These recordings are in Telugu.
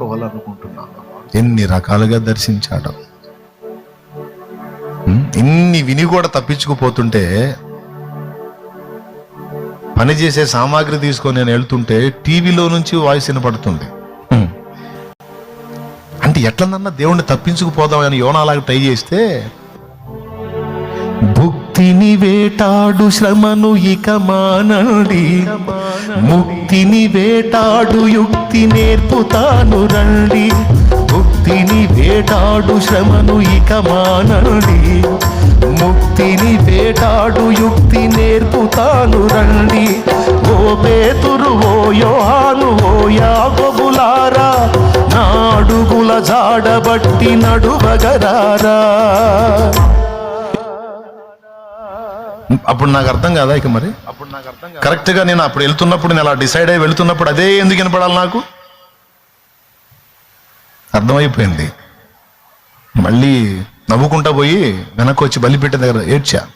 కోవాలనుకుంటున్నాను ఎన్ని రకాలుగా దర్శించాడు. ఇన్ని విని కూడా తప్పించుకుపోతుంటే పని చేసే సామాగ్రి తీసుకొని నేను వెళ్తుంటే టీవీలో నుంచి వాయిస్ వినపడుతుంది. అంటే ఎట్లనన్నా దేవుణ్ణి తప్పించుకుపోదాం అని యోనాలాగా ట్రై చేస్తే ముక్తిని వేటాడు శ్రమను ఇక మానండి. ముక్తిని వేటాడు యుక్తి నేర్పుతాను రండి. ముక్తిని వేటాడు శ్రమను ఇక మానండి. ముక్తిని వేటాడు యుక్తి నేర్పుతాను రండి. ఓ పేతురు ఓ యోహాను ఓ యాగోబులారా నాడుగుల జాడబట్టి నడువగరారా అప్పుడు నాకు అర్థం కాదా ఇక మరి? అప్పుడు నాకు అర్థం కరెక్ట్గా నేను అప్పుడు వెళ్తున్నప్పుడు నేను అలా డిసైడ్ అయ్యి వెళ్తున్నప్పుడు అదే ఎందుకు వినపడాలి నాకు? అర్థమైపోయింది. మళ్ళీ నవ్వుకుంటా పోయి వెనక్కి వచ్చి బలిపెట్టిన దగ్గర ఏడ్చా.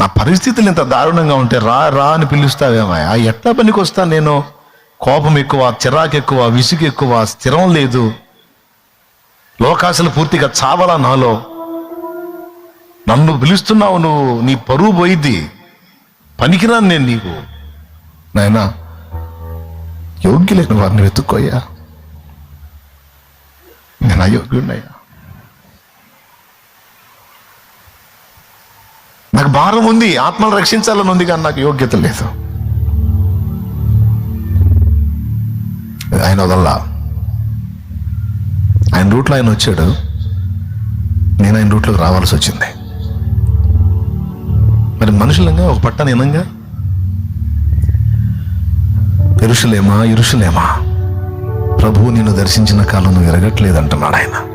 నా పరిస్థితులు ఇంత దారుణంగా ఉంటే రా రా అని పిలుస్తావేమా. ఎట్లా పనికి వస్తాను నేను? కోపం ఎక్కువ చిరాకు ఎక్కువ విసుగు ఎక్కువ స్థిరం లేదు. లోకాశలు పూర్తిగా చావలా నాలో. నన్ను పిలుస్తున్నావు నువ్వు నీ పరువు పోయిద్ది. పనికిరాను నేను నీకు. నాయనా యోగ్యులైన వారిని వెతుక్కోయ్యా. నేను అయోగ్యుడినయ్యా నాకు భారం ఉంది ఆత్మను రక్షించాలని ఉంది కానీ నాకు యోగ్యత లేదు. ఆయన వదల్లా. ఆయన రూట్లో ఆయన వచ్చాడు. నేను ఆయన రూట్లోకి రావాల్సి వచ్చింది. మరి మనుషులంగా ఒక పట్టణ ఇనంగా? ఇరుషులేమా ఇరుషులేమా? ప్రభువు నిన్ను దర్శించిన కాలం నువ్వు ఎరగట్లేదు అంటున్నాడు ఆయన.